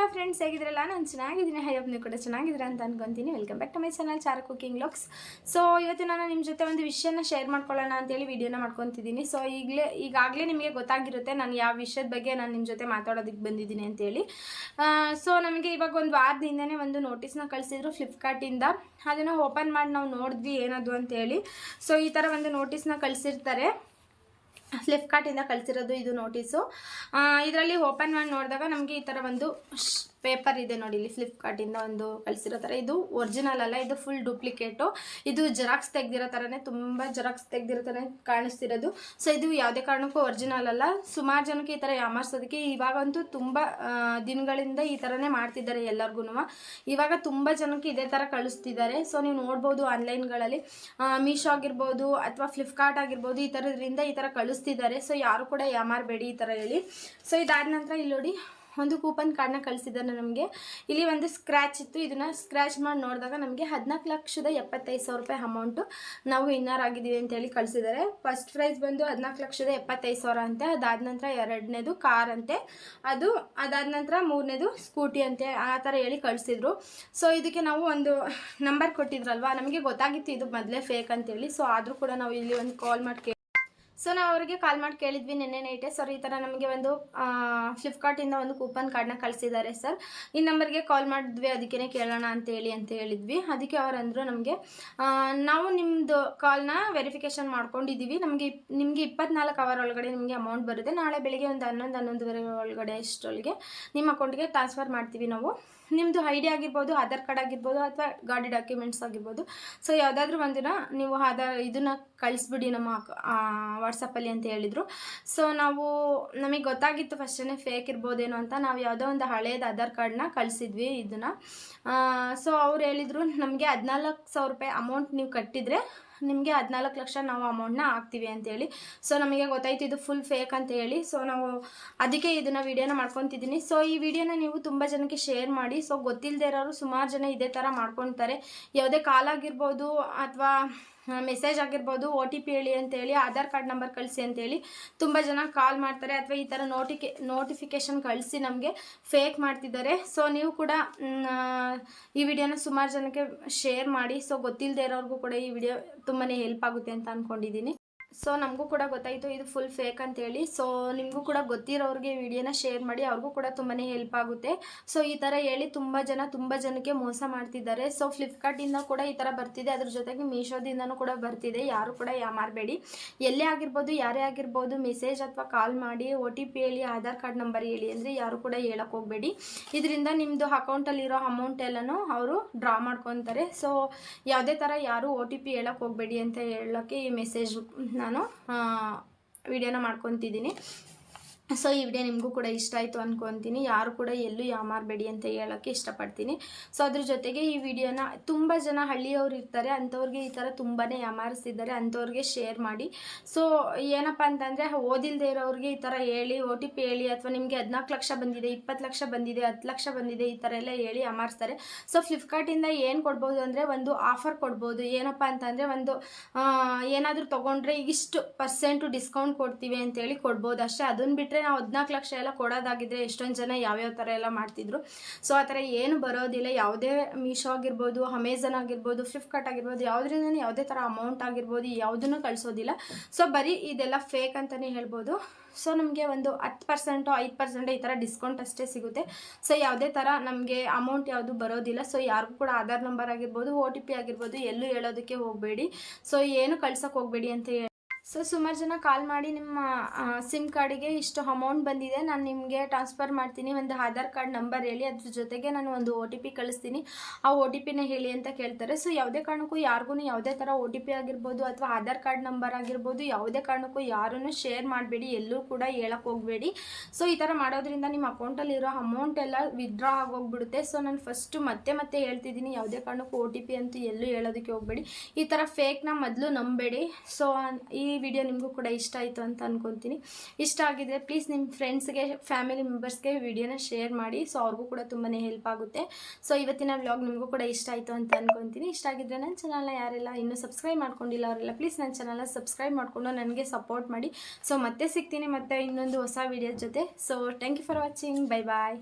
Hello friends ಹೇಗಿದ್ರಲ್ಲ ನಾನು ಚೆನ್ನಾಗಿದ್ದೀನಿ. High ನೀವು ಕೂಡ ಚೆನ್ನಾಗಿದ್ದೀರಾ ಅಂತ ಅನ್ಕೊಂತೀನಿ. Welcome back to my channel ಚಾರ cooking ಲಾಕ್ಸ್ ಸೊ ಇವತ್ತು ನಾನು ನಿಮ್ಮ ಜೊತೆ ಒಂದು ವಿಷಯನ ಶೇರ್ ಮಾಡ್ಕೊಳ್ಳೋಣ ಅಂತೇಳಿ ವಿಡಿಯೋನ ಮಾಡ್ಕೊತಿದ್ದೀನಿ. ಸೊ ಈಗಲೇ, ಈಗಾಗಲೇ ನಿಮಗೆ ಗೊತ್ತಾಗಿರುತ್ತೆ ನಾನು ಯಾವ ವಿಷಯದ ಬಗ್ಗೆ ನಾನು ನಿಮ್ಮ ಜೊತೆ ಮಾತಾಡೋದಕ್ಕೆ ಬಂದಿದ್ದೀನಿ ಅಂತೇಳಿ. ಸೊ ನಮಗೆ ಇವಾಗ ಒಂದು ವಾರದಿಂದನೇ ಒಂದು ನೋಟಿಸ್ನ ಕಳಿಸಿದ್ರು ಫ್ಲಿಪ್ಕಾರ್ಟಿಂದ ಅದನ್ನು ಓಪನ್ ಮಾಡಿ ನಾವು ನೋಡಿದ್ವಿ ಏನದು ಅಂತೇಳಿ. ಸೊ ಈ ಥರ ಒಂದು ನೋಟಿಸ್ನ ಕಳಿಸಿರ್ತಾರೆ. ಫ್ಲಿಪ್ಕಾರ್ಟಿಂದ ಕಳಿಸಿರೋದು ಇದು ನೋಟಿಸು ಇದರಲ್ಲಿ ಓಪನ್ ಮಾಡಿ ನೋಡಿದಾಗ ನಮಗೆ ಈ ಥರ ಒಂದು ಪೇಪರ್ ಇದೆ ನೋಡಿ, ಇಲ್ಲಿ ಫ್ಲಿಪ್ಕಾರ್ಟಿಂದ ಒಂದು ಕಳಿಸಿರೋ ಥರ ಇದು ಒರಿಜಿನಲ್ ಅಲ್ಲ, ಇದು ಫುಲ್ ಡೂಪ್ಲಿಕೇಟು ಇದು ಜೆರಾಕ್ಸ್ ತೆಗ್ದಿರೋ ಥರನೇ ತುಂಬ ಜೆರಾಕ್ಸ್ ತೆಗ್ದಿರೋ ಥರ ಕಾಣಿಸ್ತಿರೋದು. ಸೊ ಇದು ಯಾವುದೇ ಕಾರಣಕ್ಕೂ ಒರಿಜಿನಲ್ ಅಲ್ಲ. ಸುಮಾರು ಜನಕ್ಕೆ ಈ ಥರ ಯಾಮಾರ್ಸೋದಕ್ಕೆ ಇವಾಗಂತೂ ತುಂಬ ದಿನಗಳಿಂದ ಈ ಥರನೇ ಮಾಡ್ತಿದ್ದಾರೆ ಎಲ್ಲರಿಗೂ ಇವಾಗ ತುಂಬ ಜನಕ್ಕೆ ಇದೇ ಥರ ಕಳಿಸ್ತಿದ್ದಾರೆ. ಸೊ ನೀವು ನೋಡ್ಬೋದು ಆನ್ಲೈನ್ಗಳಲ್ಲಿ ಮೀಶೋ ಆಗಿರ್ಬೋದು ಅಥವಾ ಫ್ಲಿಪ್ಕಾರ್ಟ್ ಆಗಿರ್ಬೋದು ಈ ಥರದ್ರಿಂದ ಈ ಥರ ಕಳಿಸ್ತಿದ್ದಾರೆ. ಸೊ ಯಾರು ಕೂಡ ಯಾಮಾರಬೇಡಿ ಈ ಥರ ಹೇಳಿ. ಸೊ ಇದಾದ ನಂತರ ಇಲ್ಲಿ ನೋಡಿ ಒಂದು ಕೂಪನ್ ಕಾರ್ಡ್ನ ಕಳಿಸಿದ್ದಾರೆ ನಮಗೆ. ಇಲ್ಲಿ ಒಂದು ಸ್ಕ್ರ್ಯಾಚ್ ಇತ್ತು. ಇದನ್ನು ಸ್ಕ್ರ್ಯಾಚ್ ಮಾಡಿ ನೋಡಿದಾಗ ನಮಗೆ ಹದಿನಾಲ್ಕು ಲಕ್ಷದ ಎಪ್ಪತ್ತೈದು ಸಾವಿರ ರೂಪಾಯಿ ಅಮೌಂಟು ನಾವು ವಿನ್ನರ್ ಆಗಿದ್ದೀವಿ ಅಂತೇಳಿ ಕಳಿಸಿದ್ದಾರೆ. ಫಸ್ಟ್ ಪ್ರೈಸ್ ಬಂದು ಹದಿನಾಲ್ಕು ಲಕ್ಷದ ಎಪ್ಪತ್ತೈದು ಸಾವಿರ ಅಂತೆ. ಅದಾದ ನಂತರ ಎರಡನೇದು ಕಾರ್ ಅಂತೆ. ಅದು ಅದಾದ ನಂತರ ಮೂರನೇದು ಸ್ಕೂಟಿ ಅಂತೆ. ಆ ಥರ ಹೇಳಿ ಕಳಿಸಿದ್ರು. ಸೊ ಇದಕ್ಕೆ ನಾವು ಒಂದು ನಂಬರ್ ಕೊಟ್ಟಿದ್ರಲ್ವಾ? ನಮಗೆ ಗೊತ್ತಾಗಿತ್ತು ಇದು ಮೊದಲೇ ಫೇಕ್ ಅಂತೇಳಿ ಸೊ ಆದರೂ ಕೂಡ ನಾವು ಇಲ್ಲಿ ಒಂದು ಕಾಲ್ ಮಾಡಿ ಸೊ ನಾವು ಅವರಿಗೆ ಕಾಲ್ ಮಾಡಿ ಕೇಳಿದ್ವಿ ನಿನ್ನೆ ನೈಟೆ ಸರ್ ಈ ಥರ ನಮಗೆ ಒಂದು ಫ್ಲಿಪ್ಕಾರ್ಟಿಂದ ಒಂದು ಕೂಪನ್ ಕಾರ್ಡ್ನ ಕಳಿಸಿದ್ದಾರೆ ಸರ್ ಈ ನಂಬರ್ಗೆ ಕಾಲ್ ಮಾಡಿದ್ವಿ ಅದಕ್ಕೇ ಕೇಳೋಣ ಅಂತ ಹೇಳಿ ಅಂತ ಹೇಳಿದ್ವಿ. ಅದಕ್ಕೆ ಅವರಂದರು ನಮಗೆ ನಾವು ನಿಮ್ಮದು ಕಾಲ್ನ ವೆರಿಫಿಕೇಷನ್ ಮಾಡ್ಕೊಂಡಿದ್ದೀವಿ ನಮಗೆ ನಿಮಗೆ ಇಪ್ಪತ್ನಾಲ್ಕು ಅವರ್ ಒಳಗಡೆ ನಿಮಗೆ ಅಮೌಂಟ್ ಬರುತ್ತೆ. ನಾಳೆ ಬೆಳಿಗ್ಗೆ ಒಂದು ಹನ್ನೊಂದು, ಹನ್ನೊಂದುವರೆ ಒಳಗಡೆ ಅಷ್ಟರೊಳಗೆ ನಿಮ್ಮ ಅಕೌಂಟ್ಗೆ ಟ್ರಾನ್ಸ್ಫರ್ ಮಾಡ್ತೀವಿ ನಾವು. ನಿಮ್ಮದು ಐ ಡಿ ಆಗಿರ್ಬೋದು ಆಧಾರ್ ಕಾರ್ಡ್ ಆಗಿರ್ಬೋದು ಅಥವಾ ಗಾಡಿ ಡಾಕ್ಯುಮೆಂಟ್ಸ್ ಆಗಿರ್ಬೋದು. ಸೊ ಯಾವುದಾದ್ರೂ ಒಂದಿನ ನೀವು ಆಧಾರ್ ಇದನ್ನ ಕಳಿಸ್ಬಿಡಿ ನಮ್ಮ ವಾಟ್ಸಪ್ಪಲ್ಲಿ ಅಂತ ಹೇಳಿದರು. ಸೊ ನಾವು ನಮಗೆ ಗೊತ್ತಾಗಿತ್ತು ಫಸ್ಟೇ ಫೇಕ್ ಇರ್ಬೋದೇನೋ ಅಂತ. ನಾವು ಯಾವುದೋ ಒಂದು ಹಳೇದು ಆಧಾರ್ ಕಾರ್ಡ್ನ ಕಳಿಸಿದ್ವಿ ಇದನ್ನು. ಸೊ ಅವ್ರು ಹೇಳಿದರು, ನಮಗೆ ಹದಿನಾಲ್ಕು ಸಾವಿರ ರೂಪಾಯಿ ಅಮೌಂಟ್ ನೀವು ಕಟ್ಟಿದರೆ ನಿಮಗೆ ಹದಿನಾಲ್ಕು ಲಕ್ಷ ನಾವು ಅಮೌಂಟ್ನ ಹಾಕ್ತೀವಿ ಅಂತೇಳಿ ಸೊ ನಮಗೆ ಗೊತ್ತಾಯ್ತು ಇದು ಫುಲ್ ಫೇಕ್ ಅಂತ ಹೇಳಿ. ಸೊ ನಾವು ಅದಕ್ಕೆ ಇದನ್ನು ವೀಡಿಯೋನ ಮಾಡ್ಕೊತಿದ್ದೀನಿ. ಸೊ ಈ ವಿಡಿಯೋನ ನೀವು ತುಂಬ ಜನಕ್ಕೆ ಶೇರ್ ಮಾಡಿ. ಸೊ ಗೊತ್ತಿಲ್ಲದೆ ಇರೋರು ಸುಮಾರು ಜನ ಇದೇ ಥರ ಮಾಡ್ಕೊತಾರೆ. ಯಾವುದೇ ಕಾಲ್ ಆಗಿರ್ಬೋದು ಅಥವಾ ಮೆಸೇಜ್ ಆಗಿರ್ಬೋದು ಒ ಟಿ ಪಿ ಹೇಳಿ ಅಂತೇಳಿ ಆಧಾರ್ ಕಾರ್ಡ್ ನಂಬರ್ ಕಳಿಸಿ ಅಂತೇಳಿ ತುಂಬ ಜನ ಕಾಲ್ ಮಾಡ್ತಾರೆ. ಅಥವಾ ಈ ಥರ ನೋಟಿಕೆ ನೋಟಿಫಿಕೇಶನ್ ಕಳಿಸಿ ನಮಗೆ ಫೇಕ್ ಮಾಡ್ತಿದ್ದಾರೆ. ಸೊ ನೀವು ಕೂಡ ಈ ವಿಡಿಯೋನ ಸುಮಾರು ಜನಕ್ಕೆ ಶೇರ್ ಮಾಡಿ. ಸೊ ಗೊತ್ತಿಲ್ಲದೆ ಇರೋರಿಗೂ ಕೂಡ ಈ ವಿಡಿಯೋ ತುಂಬಾ ಹೆಲ್ಪ್ ಆಗುತ್ತೆ ಅಂತ ಅಂದ್ಕೊಂಡಿದ್ದೀನಿ ಸೊ ನಮಗೂ ಕೂಡ ಗೊತ್ತಾಯಿತು, ಇದು ಫುಲ್ ಫೇಕ್ ಅಂತೇಳಿ. ಸೊ ನಿಮಗೂ ಕೂಡ ಗೊತ್ತಿರೋರಿಗೆ ವಿಡಿಯೋನ ಶೇರ್ ಮಾಡಿ, ಅವ್ರಿಗೂ ಕೂಡ ತುಂಬಾ ಹೆಲ್ಪ್ ಆಗುತ್ತೆ. ಸೊ ಈ ಥರ ಹೇಳಿ ತುಂಬ ಜನ, ತುಂಬ ಜನಕ್ಕೆ ಮೋಸ ಮಾಡ್ತಿದ್ದಾರೆ. ಸೊ ಫ್ಲಿಪ್ಕಾರ್ಟಿಂದ ಕೂಡ ಈ ಥರ ಬರ್ತಿದೆ. ಅದ್ರ ಜೊತೆಗೆ ಮೀಶೋದಿಂದನೂ ಕೂಡ ಬರ್ತಿದೆ. ಯಾರು ಕೂಡ ಯಾ ಯಾಮಾರಬೇಡಿ ಎಲ್ಲೇ ಆಗಿರ್ಬೋದು, ಯಾರೇ ಆಗಿರ್ಬೋದು ಮೆಸೇಜ್ ಅಥವಾ ಕಾಲ್ ಮಾಡಿ ಒ ಟಿ ಪಿ ಹೇಳಿ, ಆಧಾರ್ ಕಾರ್ಡ್ ನಂಬರ್ ಹೇಳಿ ಅಂದರೆ ಯಾರು ಕೂಡ ಹೇಳಕ್ಕೆ ಹೋಗಬೇಡಿ. ಇದರಿಂದ ನಿಮ್ಮದು ಅಕೌಂಟಲ್ಲಿರೋ ಅಮೌಂಟ್ ಎಲ್ಲನೂ ಅವರು ಡ್ರಾ ಮಾಡ್ಕೊತಾರೆ. ಸೊ ಯಾವುದೇ ಥರ ಯಾರು ಒ ಟಿ ಪಿ ಹೇಳಕ್ಕೆ ಹೋಗಬೇಡಿ ಅಂತ ಹೇಳೋಕ್ಕೆ ಈ ಮೆಸೇಜ್ ನಾನು ವಿಡಿಯೋನ ಮಾಡ್ಕೊತಿದ್ದೀನಿ. ಸೊ ಈ ವಿಡಿಯೋ ನಿಮಗೂ ಕೂಡ ಇಷ್ಟ ಆಯಿತು ಅಂದ್ಕೊತೀನಿ ಯಾರು ಕೂಡ ಎಲ್ಲೂ ಯಾಮಾರಬೇಡಿ ಅಂತ ಹೇಳೋಕ್ಕೆ ಇಷ್ಟಪಡ್ತೀನಿ. ಸೊ ಅದ್ರ ಜೊತೆಗೆ ಈ ವಿಡಿಯೋನ ತುಂಬ ಜನ ಹಳ್ಳಿಯವರು ಇರ್ತಾರೆ. ಅಂಥವ್ರಿಗೆ ಈ ಥರ ತುಂಬಾ ಯಾಮಾರಿಸ್ತಿದ್ದಾರೆ. ಅಂಥವ್ರಿಗೆ ಶೇರ್ ಮಾಡಿ. ಸೊ ಏನಪ್ಪ ಅಂತಂದರೆ, ಓದಿಲ್ದೆ ಇರೋರಿಗೆ ಈ ಥರ ಹೇಳಿ ಒ ಟಿ ಪಿ ಹೇಳಿ, ಅಥವಾ ನಿಮಗೆ ಹದಿನಾಲ್ಕು ಲಕ್ಷ ಬಂದಿದೆ, ಇಪ್ಪತ್ತು ಲಕ್ಷ ಬಂದಿದೆ, ಹತ್ತು ಲಕ್ಷ ಬಂದಿದೆ, ಈ ಥರ ಎಲ್ಲ ಹೇಳಿ ಯಾಮಾರಿಸ್ತಾರೆ. ಸೊ ಫ್ಲಿಪ್ಕಾರ್ಟಿಂದ ಏನು ಕೊಡ್ಬೋದು ಅಂದರೆ, ಒಂದು ಆಫರ್ ಕೊಡ್ಬೋದು. ಏನಪ್ಪ ಅಂತಂದರೆ, ಒಂದು ಏನಾದರೂ ತೊಗೊಂಡ್ರೆ ಇಷ್ಟು ಪರ್ಸೆಂಟು ಡಿಸ್ಕೌಂಟ್ ಕೊಡ್ತೀವಿ ಅಂತೇಳಿ ಕೊಡ್ಬೋದು. ಅಷ್ಟೇ ಅದನ್ನು ಬಿಟ್ಟರೆ ನಾವು ಹದಿನಾಲ್ಕು ಲಕ್ಷ ಎಲ್ಲ ಕೊಡೋದಾಗಿದ್ರೆ ಎಷ್ಟೊಂದು ಜನ ಯಾವ್ಯಾವ ಥರ ಎಲ್ಲ ಮಾಡ್ತಿದ್ರು. ಸೊ ಆ ಥರ ಏನು ಬರೋದಿಲ್ಲ. ಯಾವುದೇ ಮೀಶೋ ಆಗಿರ್ಬೋದು ಅಮೆಝಾನ್ ಆಗಿರ್ಬೋದು ಫ್ಲಿಪ್ಕಾರ್ಟ್ ಆಗಿರ್ಬೋದು ಯಾವುದ್ರಿಂದ ಯಾವುದೇ ಥರ ಅಮೌಂಟ್ ಆಗಿರ್ಬೋದು, ಯಾವುದನ್ನು ಕಳಿಸೋದಿಲ್ಲ. ಸೊ ಬರೀ ಇದೆಲ್ಲ ಫೇಕ್ ಅಂತಲೇ ಹೇಳ್ಬೋದು. ಸೊ ನಮಗೆ ಒಂದು ಹತ್ತು ಪರ್ಸೆಂಟು ಐದು ಪರ್ಸೆಂಟ್ ಈ ಥರ ಡಿಸ್ಕೌಂಟ್ ಅಷ್ಟೇ ಸಿಗುತ್ತೆ. ಸೊ ಯಾವುದೇ ಥರ ನಮಗೆ ಅಮೌಂಟ್ ಯಾವುದು ಬರೋದಿಲ್ಲ. ಸೊ ಯಾರಿಗೂ ಕೂಡ ಆಧಾರ್ ನಂಬರ್ ಆಗಿರ್ಬೋದು ಒ ಟಿ ಪಿ ಆಗಿರ್ಬೋದು, ಎಲ್ಲೂ ಹೇಳೋದಕ್ಕೆ ಹೋಗಬೇಡಿ. ಸೊ ಏನು ಕಳ್ಸೋಕೆ ಹೋಗಬೇಡಿ ಅಂತ ಸೊ ಸುಮಾರು ಜನ ಕಾಲ್ ಮಾಡಿ ನಿಮ್ಮ ಸಿಮ್ ಕಾರ್ಡಿಗೆ ಇಷ್ಟು ಅಮೌಂಟ್ ಬಂದಿದೆ. ನಾನು ನಿಮಗೆ ಟ್ರಾನ್ಸ್ಫರ್ ಮಾಡ್ತೀನಿ. ಒಂದು ಆಧಾರ್ ಕಾರ್ಡ್ ನಂಬರ್ ಹೇಳಿ. ಅದ್ರ ಜೊತೆಗೆ ನಾನು ಒಂದು ಒ ಟಿ ಪಿ ಕಳಿಸ್ತೀನಿ. ಆ ಒ ಟಿ ಪಿನ ಹೇಳಿ ಅಂತ ಕೇಳ್ತಾರೆ. ಸೊ ಯಾವುದೇ ಕಾರಣಕ್ಕೂ ಯಾರಿಗೂ ಯಾವುದೇ ಥರ ಒ ಟಿ ಪಿ ಆಗಿರ್ಬೋದು ಅಥವಾ ಆಧಾರ್ ಕಾರ್ಡ್ ನಂಬರ್ ಆಗಿರ್ಬೋದು, ಯಾವುದೇ ಕಾರಣಕ್ಕೂ ಯಾರನ್ನು ಶೇರ್ ಮಾಡಬೇಡಿ. ಎಲ್ಲೂ ಕೂಡ ಹೇಳಕ್ಕೆ ಹೋಗಬೇಡಿ. ಸೊ ಈ ಥರ ಮಾಡೋದ್ರಿಂದ ನಿಮ್ಮ ಅಕೌಂಟಲ್ಲಿರೋ ಅಮೌಂಟ್ ಎಲ್ಲ ವಿತ್ಡ್ರಾ ಆಗೋಗ್ಬಿಡುತ್ತೆ. ಸೊ ನಾನು ಫಸ್ಟು ಮತ್ತೆ ಮತ್ತೆ ಹೇಳ್ತಿದ್ದೀನಿ. ಯಾವುದೇ ಕಾರಣಕ್ಕೂ ಒ ಟಿ ಪಿ ಅಂತೂ ಎಲ್ಲೂ ಹೇಳೋದಕ್ಕೆ ಹೋಗಬೇಡಿ. ಈ ಥರ ಫೇಕ್ನ ಮೊದಲು ನಂಬೇಡಿ. ಸೊ ಈ ವಿಡಿಯೋ ನಿಮಗೂ ಕೂಡ ಇಷ್ಟ ಆಯಿತು ಅಂತ ಅನ್ಕೊತೀನಿ. ಇಷ್ಟ ಆಗಿದೆ ಪ್ಲೀಸ್ ನಿಮ್ಮ ಫ್ರೆಂಡ್ಸ್ಗೆ ಫ್ಯಾಮಿಲಿ ಮೆಂಬರ್ಸ್ಗೆ ವಿಡಿಯೋನ ಶೇರ್ ಮಾಡಿ. ಸೊ ಅವ್ರಿಗೂ ಕೂಡ ತುಂಬಾ ಹೆಲ್ಪ್ ಆಗುತ್ತೆ. ಸೊ ಇವತ್ತಿನ ವ್ಲಾಗ್ ನಿಮಗೂ ಕೂಡ ಇಷ್ಟ ಆಯಿತು ಅಂತ ಅನ್ಕೊತೀನಿ. ಇಷ್ಟ ಆಗಿದ್ರೆ ನನ್ನ ಚಾನಲ್ನ ಯಾರೆಲ್ಲ ಇನ್ನೂ ಸಬ್ಸ್ಕ್ರೈಬ್ ಮಾಡ್ಕೊಂಡಿಲ್ಲ, ಅವರೆಲ್ಲ ಪ್ಲೀಸ್ ನನ್ನ ಚಾನಲ್ನ ಸಬ್ಸ್ಕ್ರೈಬ್ ಮಾಡಿಕೊಂಡು ನನಗೆ ಸಪೋರ್ಟ್ ಮಾಡಿ. ಸೊ ಮತ್ತೆ ಸಿಗ್ತೀನಿ ಮತ್ತೆ ಇನ್ನೊಂದು ಹೊಸ ವಿಡಿಯೋ ಜೊತೆ. So thank you for watching bye bye